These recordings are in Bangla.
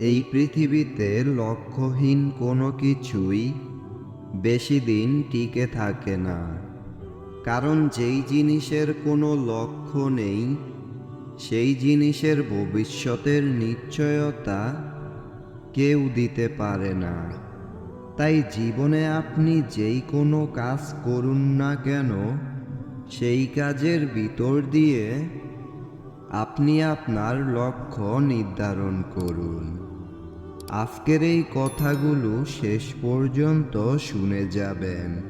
এই পৃথিবীতে লক্ষ্যহীন কোনো কিছুই বেশি দিন টিকে থাকে না। কারণ যেই জিনিসের কোনো লক্ষ্য নেই, সেই জিনিসের ভবিষ্যতের নিশ্চয়তা কেউ দিতে পারে না। তাই জীবনে আপনি যেই কোনো কাজ করুন না কেন, সেই কাজের ভিতর দিয়ে আপনি আপনার লক্ষ্য নির্ধারণ করুন। আজকের এই কথাগুলো শেষ পর্যন্ত শুনে যাবেন।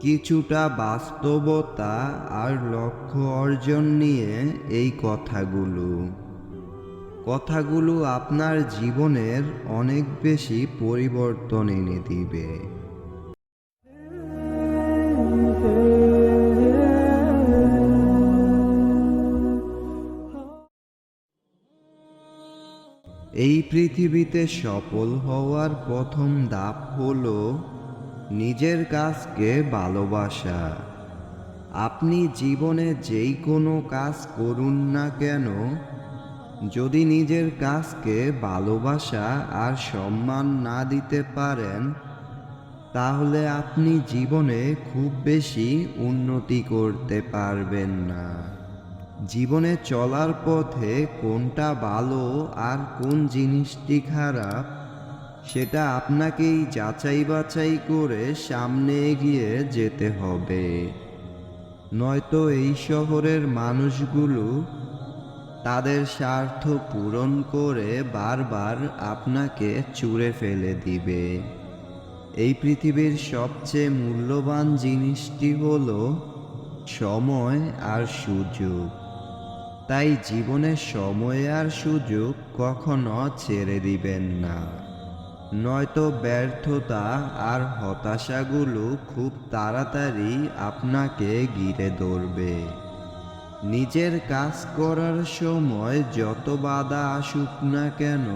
কিছুটা বাস্তবতা আর লক্ষ্য অর্জন নিয়ে এই কথাগুলো। কথাগুলো আপনার জীবনের অনেক বেশি পরিবর্তন এনে দিবে। এই পৃথিবীতে সফল হওয়ার প্রথম ধাপ হল নিজের কাজকে ভালোবাসা। আপনি জীবনে যেই কোনো কাজ করুন না কেন, যদি নিজের কাজকে ভালোবাসা আর সম্মান না দিতে পারেন, তাহলে আপনি জীবনে খুব বেশি উন্নতি করতে পারবেন না। জীবনে চলার পথে কোনটা ভালো আর কোন জিনিসটি খারাপ, সেটা আপনাকেই যাচাই বাছাই করে সামনে এগিয়ে যেতে হবে। নয়তো এই শহরের মানুষগুলো তাদের স্বার্থ পূরণ করে বারবার আপনাকে চুরে ফেলে দিবে। এই পৃথিবীর সবচেয়ে মূল্যবান জিনিসটি হলো সময় আর সুযোগ। তাই জীবনে সময় আর সুযোগ কখনো ছেড়ে দিবেন না। নয়তো ব্যর্থতা আর হতাশাগুলো খুব তাড়াতাড়ি আপনাকে ঘিরে ধরবে। নিজের কাজ করার সময় যত বাধা আসুক না কেন,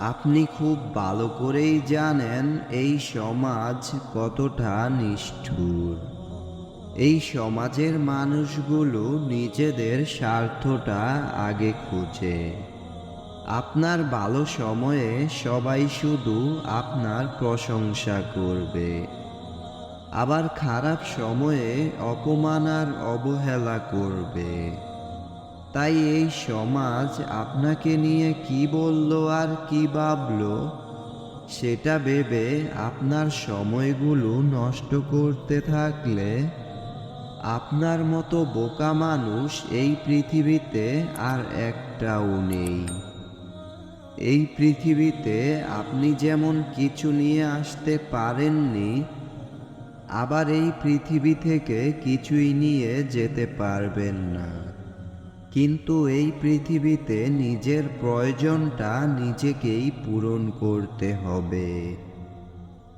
আপনি খুব ভালো করেই জানেন এই সমাজ কতটা নিষ্ঠুর। এই সমাজের মানুষগুলো নিজেদের স্বার্থটা আগে খুঁজে। আপনার ভালো সময়ে সবাই শুধু আপনার প্রশংসা করবে। আবার খারাপ সময়ে অপমান আর অবহেলা করবে। তাই এই সমাজ আপনাকে নিয়ে কি বলল আর কি ভাবল, সেটা ভেবে আপনার সময়গুলো নষ্ট করতে থাকলে আপনার মতো বোকা মানুষ এই পৃথিবীতে আর একটাও নেই। এই পৃথিবীতে আপনি যেমন কিছু নিয়ে আসতে পারেননি, আবার এই পৃথিবী থেকে কিছুই নিয়ে যেতে পারবেন না। কিন্তু এই পৃথিবীতে নিজের প্রয়োজনটা নিজেকেই পূরণ করতে হবে।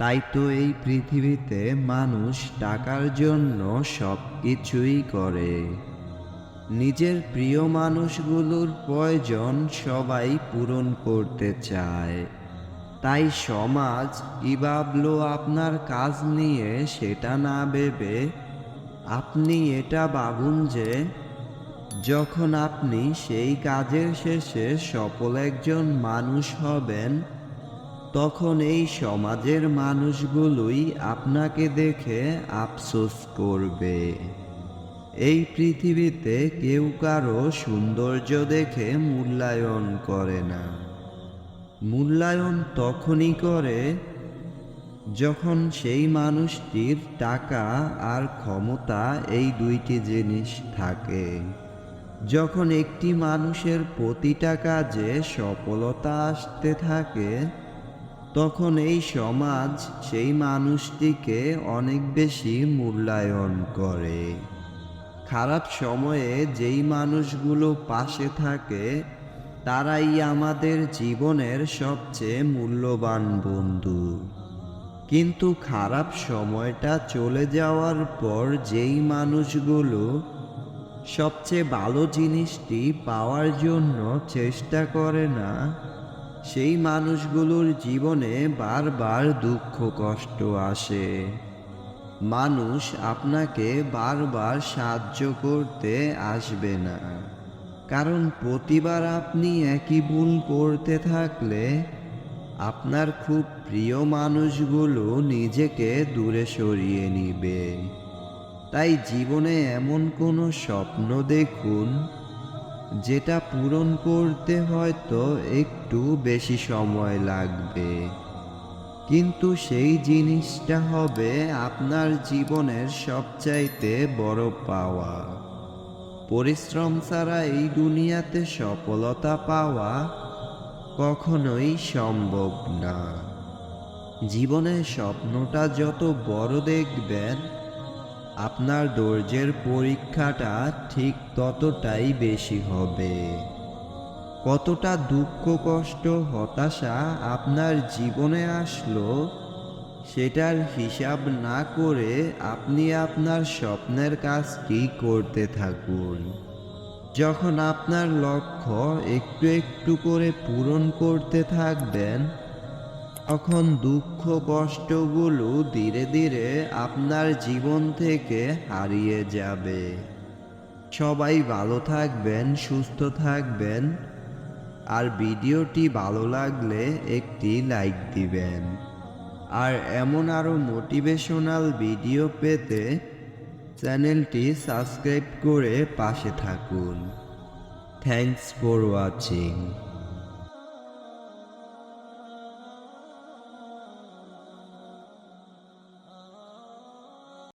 তাই তো এই পৃথিবীতে মানুষ টাকার জন্য সব কিছুই করে। নিজের প্রিয় মানুষগুলোর প্রয়োজন সবাই পূরণ করতে চায়। তাই সমাজ কি ভাবলো আপনার কাজ নিয়ে সেটা না ভেবে আপনি এটা ভাবুন যে, যখন আপনি সেই কাজের শেষে সফল একজন মানুষ হবেন তখন এই সমাজের মানুষগুলোই আপনাকে দেখে আফসোস করবে। এই পৃথিবীতে কেউ কারও সৌন্দর্য দেখে মূল্যায়ন করে না। মূল্যায়ন তখনই করে যখন সেই মানুষটির টাকা আর ক্ষমতা এই দুইটি জিনিস থাকে। যখন একটি মানুষের প্রতিটা কাজে সফলতা আসতে থাকে তখন এই সমাজ সেই মানুষটিকে অনেক বেশি মূল্যায়ন করে। খারাপ সময়ে যেই মানুষগুলো পাশে থাকে, তারাই আমাদের জীবনের সবচেয়ে মূল্যবান বন্ধু। কিন্তু খারাপ সময়টা চলে যাওয়ার পর যেই মানুষগুলো সবচেয়ে ভালো জিনিসটি পাওয়ার জন্য চেষ্টা করে না সেই মানুষগুলোর জীবনে বারবার দুঃখ, কষ্ট আসে। মানুষ আপনাকে বারবার সাহায্য করতে আসবে না। কারণ প্রতিবার আপনি একই ভুল করতে থাকলে আপনার খুব প্রিয় মানুষগুলো নিজেকে দূরে সরিয়ে নিবে। তাই জীবনে এমন কোনো স্বপ্ন দেখুন যেটা পূরণ করতে হয়তো একটু বেশি সময় লাগবে। কিন্তু সেই জিনিসটা হবে আপনার জীবনের সবচাইতে বড় পাওয়া। পরিশ্রম ছাড়া এই দুনিয়াতে সফলতা পাওয়া কখনোই সম্ভব না। জীবনের স্বপ্নটা যত বড় দেখবেন আপনার ধৈর্যের পরীক্ষাটা ঠিক ততটাই বেশি হবে। কতটা দুঃখ, কষ্ট, হতাশা আপনার জীবনে আসলো, সেটার হিসাব না করে আপনি আপনার স্বপ্নের কাজটি করতে থাকুন। যখন আপনার লক্ষ্য একটু একটু করে পূরণ করতে থাকবেন তখন দুঃখ কষ্টগুলো ধীরে ধীরে আপনার জীবন থেকে হারিয়ে যাবে। সবাই ভালো থাকবেন, সুস্থ থাকবেন। আর ভিডিওটি ভালো লাগলে একটি লাইক দিবেন। আর এমন আরও মোটিভেশনাল ভিডিও পেতে চ্যানেলটি সাবস্ক্রাইব করে পাশে থাকুন। Thanks for watching.